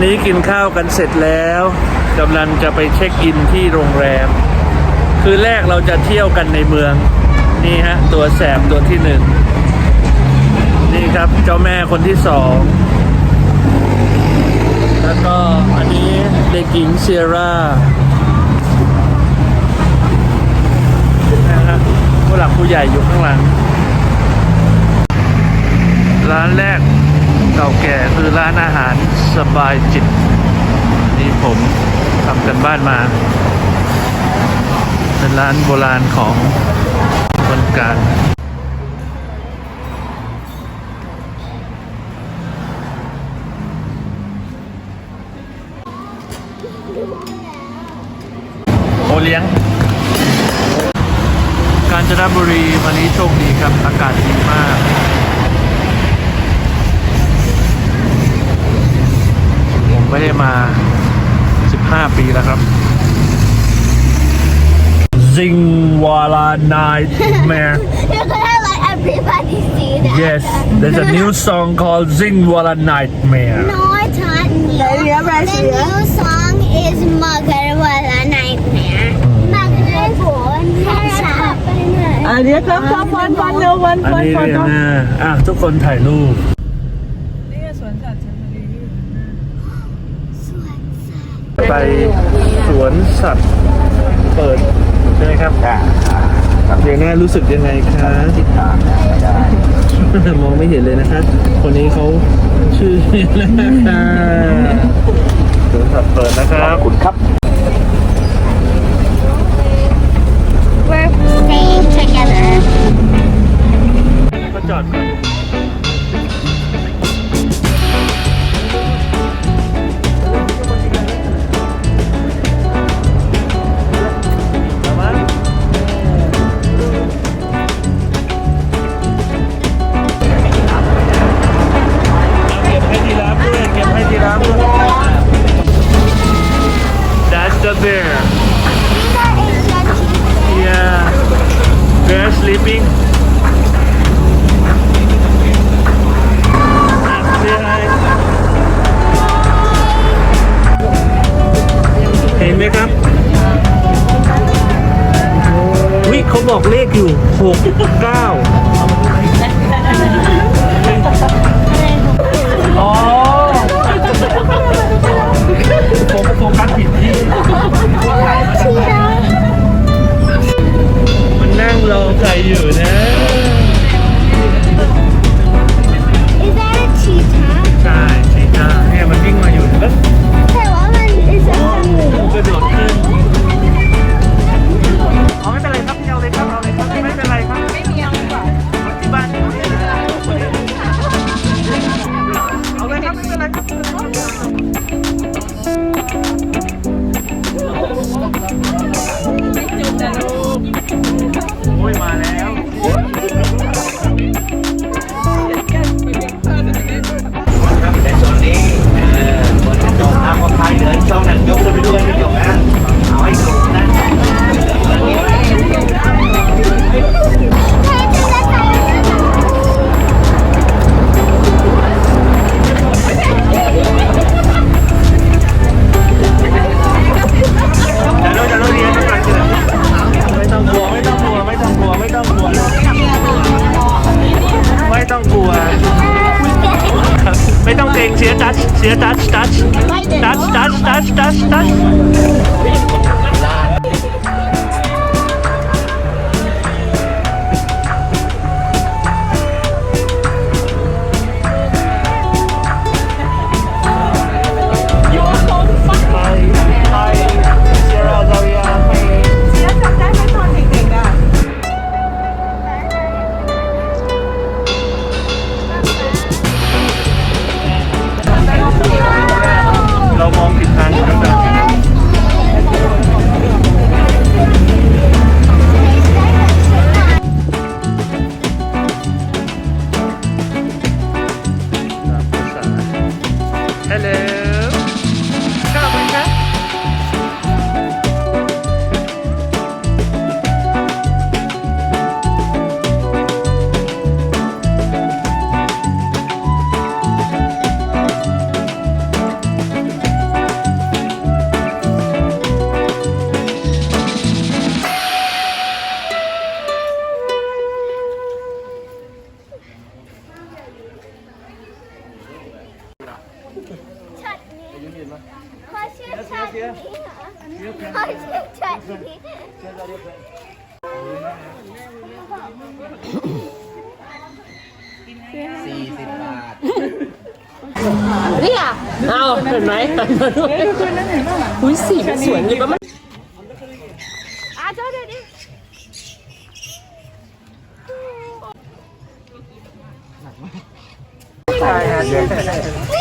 อนนี้กินข้าวกันเสร็จแล้วกำลังจะไปเช็คอินที่โรงแรม คือแรกเราจะเที่ยวกันในเมือง นี่ฮะ ตัวแสบตัวที่หนึ่ง นี่ครับเจ้าแม่คนที่สอง แล้วก็อันนี้เด็กหญิงเซียร่านะครับผู้หลักผู้ใหญ่อยู่ข้างหลัง ร้านแรก เก่าแก่คือร้านอาหารสบายจิต นี่ผมทำกันบ้านมา เป็นร้านโบราณของคนกางโอเลี้ยง กาญจนบุรีวันนี้โชคดีครับ อากาศดีมาก ผม ไม่ได้มา 15 ปีแล้วครับซิงวาลา Nightmare You're gonna let everybody see that. Yes there's a new song called Zing Wala Nightmare No, it's not new. Maria, The Maria. new song is Mother Was a Nightmare. Mother born. What's happening? อันนี้ครับครับวันวันเร็ววันอันวันนี้วันเรียนหน้าอะทุกคนถ่ายรูป ไปสวนสัตว์เปิดใช่ไหมครับเรียนหน้ารู้สึกยังไงคะมองไม่เห็นเลยนะคะคนนี้เขาชื่อนะคะ สี่สิบบาทเอาเห็นไหมอุ้ยสีมันสวยเลยปะมัน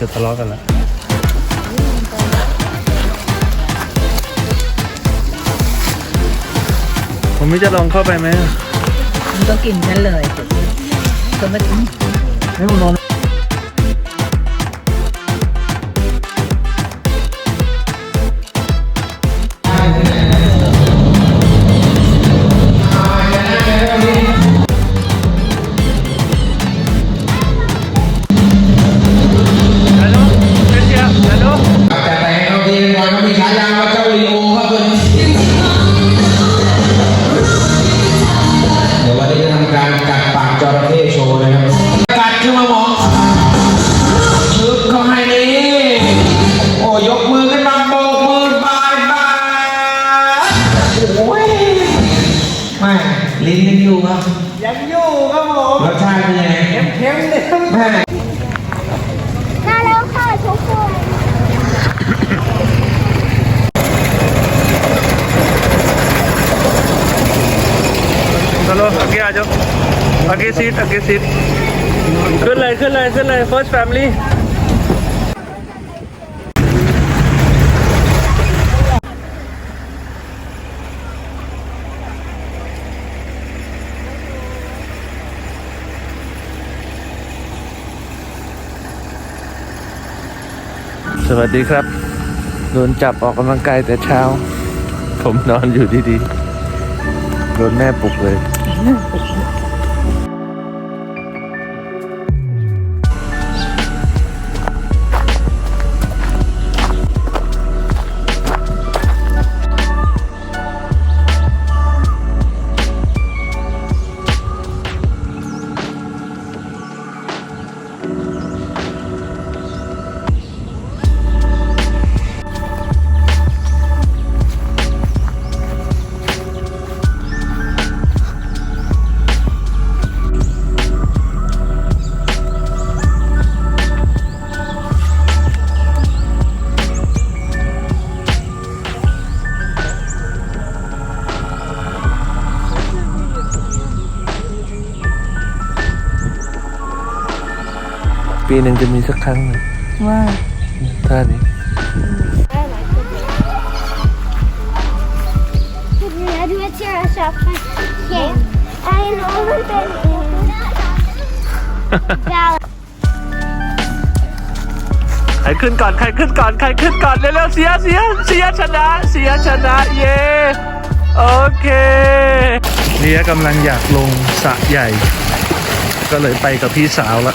จะทะเลาะกันแล้วผมไม่จะลองเข้าไปไหมมันก็กินฉันเลยก็ไม่ให้ผมนอน ระเข้โชว์นะครับกัดขึ้นมามอชึเข้าให้นี่โอ้ยกมือขึ้นมาโบกมือบายบายโอ้ยไม่ลิ้นยังอยู่ครับยังอยู่ครับผมรสชาติเป็นยังไงเค็มเลยแม่าแล้ค่ะทุกคน走喽，给阿舅。आगे सीट आगे सीटขึ้นเลยขึ้นเลยขึ้นเลย first family สวัสดีครับ โดนจับออกกำลังกายแต่เช้า ผมนอนอยู่ดีๆ โดนแม่ปลุกเลย ปีหนึ่งจะมีสักครั้งหนึ่งว่าท่านี้ Jag vet göra saker. Okej. I know what that is. ใครขึ้นก่อน ใครขึ้นก่อน ใครขึ้นก่อน เร็วๆ เสีย เสีย เสียชนะ เสียชนะ เย้โอเคเลียกำลังอยากลงสระใหญ่ ก็เลยไปกับพี่สาวละ